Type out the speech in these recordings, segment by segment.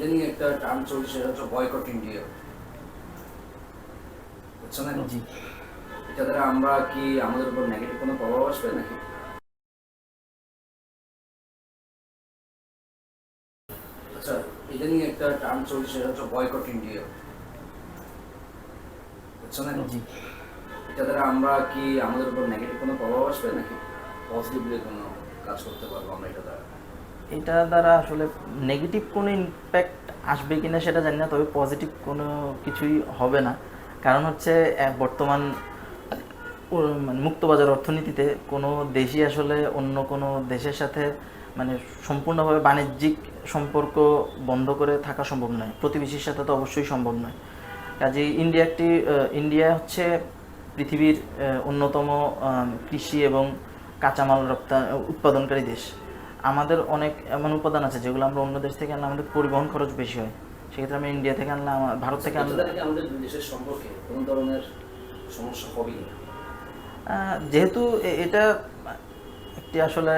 ইদানিং একটা টার্ম চলছে সেটা হচ্ছে বয়কট ইন্ডিয়া বুঝছ না? জি। এটা দ্বারা আমরা কি আমাদের উপর নেগেটিভ কোনো প্রভাব আসবে নাকি? আচ্ছা ইদানিং একটা টার্ম চলছে সেটা হচ্ছে বয়কট ইন্ডিয়া বুঝছ না? জি। এটা দ্বারা আমরা কি আমাদের উপর নেগেটিভ কোনো প্রভাব আসবে নাকি? পজিটিভলি কোনো কাজ করতে পারব আমরা এটা দ্বারা। এটা দ্বারা আসলে নেগেটিভ কোনো ইম্প্যাক্ট আসবে কিনা সেটা জানি না, তবে পজিটিভ কোনো কিছুই হবে না। কারণ হচ্ছে বর্তমান মানে মুক্তবাজার অর্থনীতিতে কোনো দেশই আসলে অন্য কোনো দেশের সাথে মানে সম্পূর্ণভাবে বাণিজ্যিক সম্পর্ক বন্ধ করে থাকা সম্ভব নয়। প্রতিবেশীর সাথে তো অবশ্যই সম্ভব নয়। কাজে ইন্ডিয়া একটি ইন্ডিয়া হচ্ছে পৃথিবীর অন্যতম কৃষি এবং কাঁচামাল রপ্তা, উৎপাদনকারী দেশ। আমাদের অনেক এমন উপাদান আছে যেগুলো আমরা অন্য দেশ থেকে আনলে আমাদের পরিবহন খরচ বেশি হয়। সেক্ষেত্রে আমি ইন্ডিয়া থেকে আনলে ভারত থেকে আনলে আমাদের দুই দেশের সম্পর্কে কোনো ধরনের সমস্যা হবে যেহেতু এটা একটি আসলে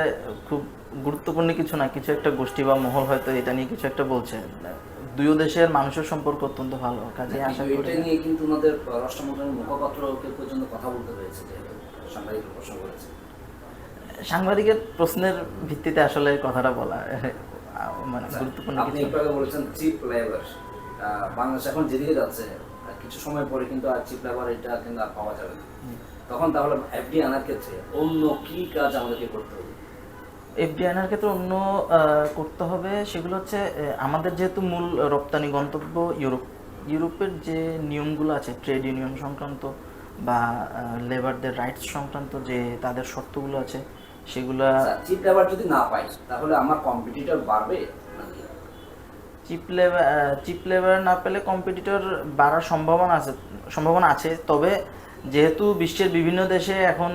খুব গুরুত্বপূর্ণ কিছু না কিছু একটা গোষ্ঠী বা মহল হয়তো এটা নিয়ে কিছু একটা বলছে। দুই দেশের মানুষের সম্পর্ক অত্যন্ত ভালো কাজে আশা করি। এটা নিয়ে কিন্তু ওনাদের রাষ্ট্র মন্ত্রণালয়ের মুখপাত্রকে পর্যন্ত কথা বলতে হয়েছে সাংবাদিক প্রশ্ন করেছে সাংবাদিকের প্রশ্নের ভিত্তিতে আসলে কথাটা বলা মানে গুরুত্বপূর্ণ আপনি একটু আগে বলেছেন চিপ লেবার বাংলাদেশ এখন যেদিকে যাচ্ছে কিছু সময় পরে কিন্তু আর চিপ লেবার এটা কিন্তু আর পাওয়া যাবে না। তখন তাহলে এফডি আনার ক্ষেত্রে অন্য কি কাজ আমাদেরকে করতে হবে? এফডিআইনের ক্ষেত্রে অন্য করতে হবে সেগুলো হচ্ছে আমাদের যেহেতু মূল রপ্তানি গন্তব্য ইউরোপ ইউরোপের যে নিয়মগুলো আছে ট্রেড ইউনিয়ন সংক্রান্ত বা লেবারদের রাইটস সংক্রান্ত যে তাদের শর্তগুলো আছে সেগুলা চিপ লেবার যদি না পাই তাহলে আমার কম্পিটিটর বাড়বে? চিপ লেবার চিপ লেবার না পেলে কম্পিটিটর বাড়ার সম্ভাবনা আছে সম্ভাবনা আছে। তবে যেহেতু বিশ্বের বিভিন্ন দেশে এখন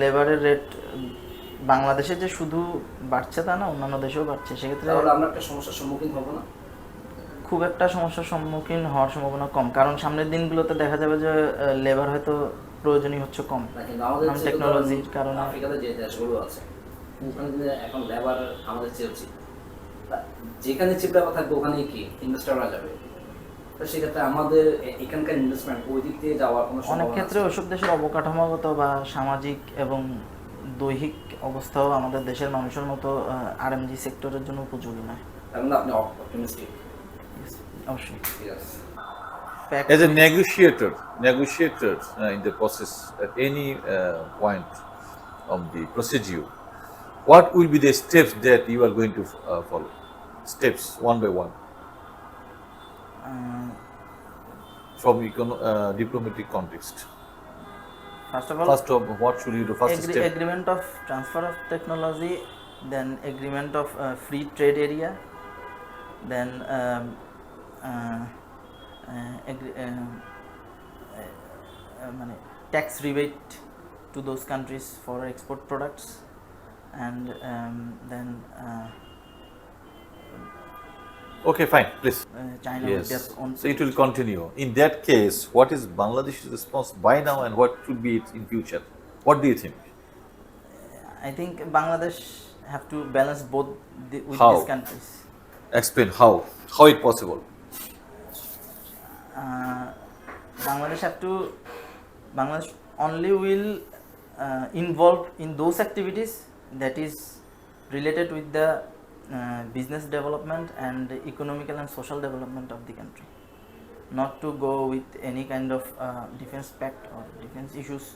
লেবারের রেট বাংলাদেশে যে শুধু বাড়ছে তা না অন্যান্য দেশেও বাড়ছে সেক্ষেত্রে আমরা একটা সমস্যার সম্মুখীন হব না? খুব একটা সমস্যার সম্মুখীন হওয়ার সম্ভাবনা কম। কারণ সামনের দিনগুলোতে দেখা যাবে যে লেবার হয়তো প্রয়োজনই হচ্ছে কম। আমাদের টেকনোলজির কারণে। আফ্রিকাতে যে দেশগুলো আছে ওখানে এখন লেবার আমাদের চেয়ে চিপ যেখানে চিপ লেবার থাকবে ওখানেই কি ইনভেস্টাররা যাবে? সেক্ষেত্রে আমাদের এখানকার ইনভেস্টমেন্ট ওই দিক দিয়ে যাওয়ার কোনো অনেক ক্ষেত্রে? ওইসব দেশের অবকাঠামোগত বা সামাজিক এবং দৈহিক অবস্থাও আমাদের দেশের মানুষের মতো আরএমজি সেক্টরের জন্য উপযোগী নয়। তার মানে আপনি অপটিমিস্টিক অবশ্যই। aspect. As a negotiator, negotiator uh, in the process at any uh, point of the procedure, what will be the steps that you are going to uh, follow? Steps one by one. Uh, From econo- uh, diplomatic context. First of all, First of what should you do? First step. agreement of transfer of technology, then agreement of uh, free trade area, then um, uh, মানে tax rebate to those countries for export products and um, then uh, Okay, fine, please. uh, China Yes. So it will continue. In that case, what is Bangladesh's response by now and what should be it in future? What do you think? I think Bangladesh have to balance both the, with How? these countries. Explain how. How it possible? Uh, Bangladesh have to Bangladesh only will uh, involve in those activities that is related with the uh, business development and economical and social development of the country not to go with any kind of uh, defense pact or defense issues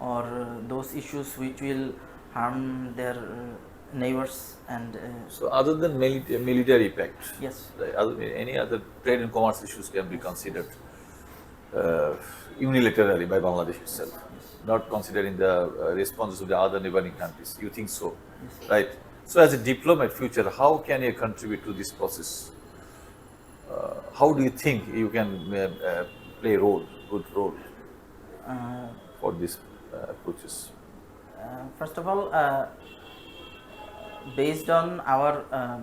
or uh, those issues which will harm their uh, neighbors and uh, So other than mili- military pact, yes other, any other trade and commerce issues can be considered uh, unilaterally by Bangladesh itself, not considering the uh, responses of the other neighboring countries. You think so, right? So as a diplomat, future, how can you contribute to this process? Uh, how do you think you can uh, uh, play role, good role uh, for this uh, approaches? Uh, first of all, uh, based on our uh,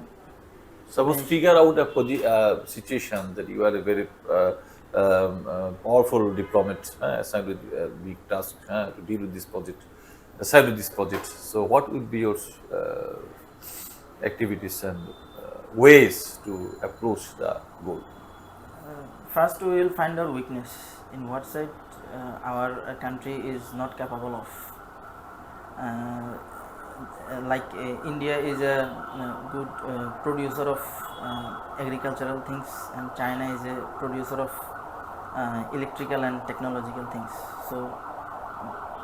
Suppose figure out a uh, situation that you are a very uh, um, uh, powerful diplomat uh, assigned with a big task uh, to deal with this project, assigned with this project. So, what would be your uh, activities and uh, ways to approach the goal? First, we will find our weakness in what side uh, our uh, country is not capable of. Uh, uh, like uh, India is a uh, good uh, producer of uh, agricultural things, and China is a producer of uh, electrical and technological things. So,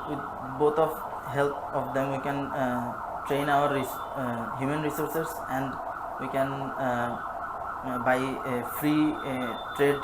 with both of help of them, we can uh, train our res- uh, human resources, and we can uh, uh, by uh, free uh, trade